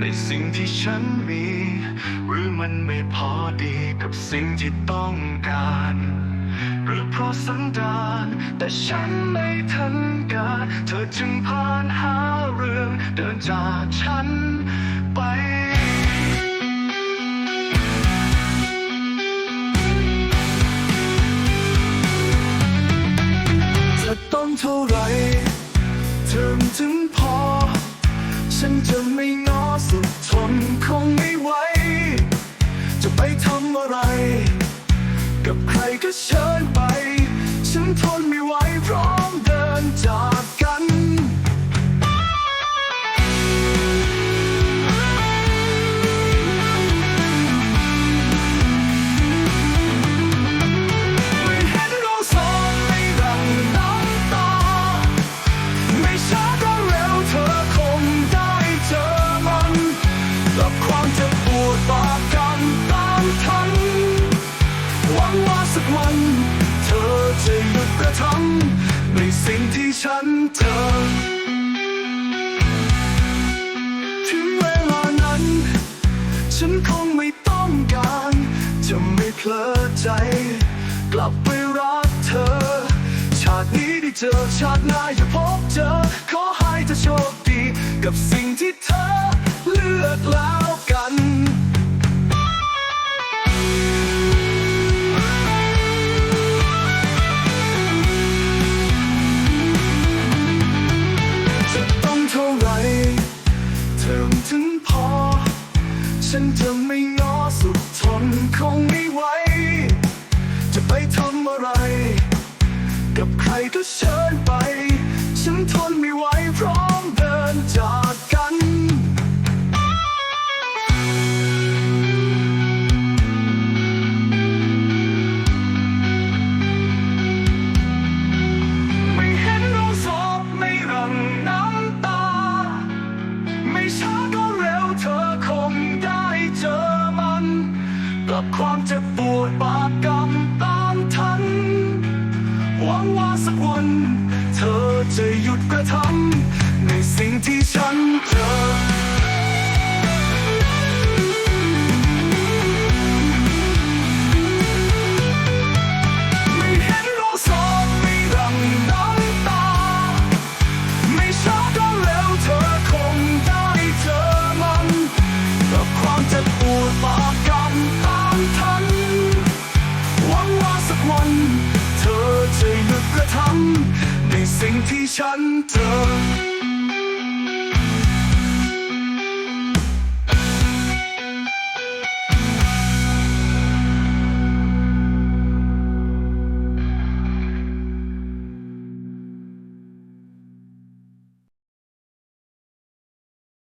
ในสิ่งที่ฉันมี หรือมันไม่พอดีกับสิ่งที่ต้องการ หรือเพราะสันดานแต่ฉันไม่ทันการ เธอจึงผ่านหาเรื่องเดินจากฉันไปจะต้องเท่าไหรเธอถึงพอ ฉันจะไม่งอ กับใครก็เชิญ เพลอใจ กลับไปรักเธอ ชาตินี้ได้เจอชาติหน้าอย่าพบเจอ ขอให้เธอโชคดี กับสิ่งที่เธอเลือกแล้วกันจะต้องเท่าไหรเธอถึงพอฉันจะไม่ สุดทนคงไม่ไหว จะไปทำอะไร กับใครก็เชิญไป ฉันทนไม่ไหวพร้อมเดินจากกัน กับความเจ็บปวดบาดกรรมตาม ฉันเจอ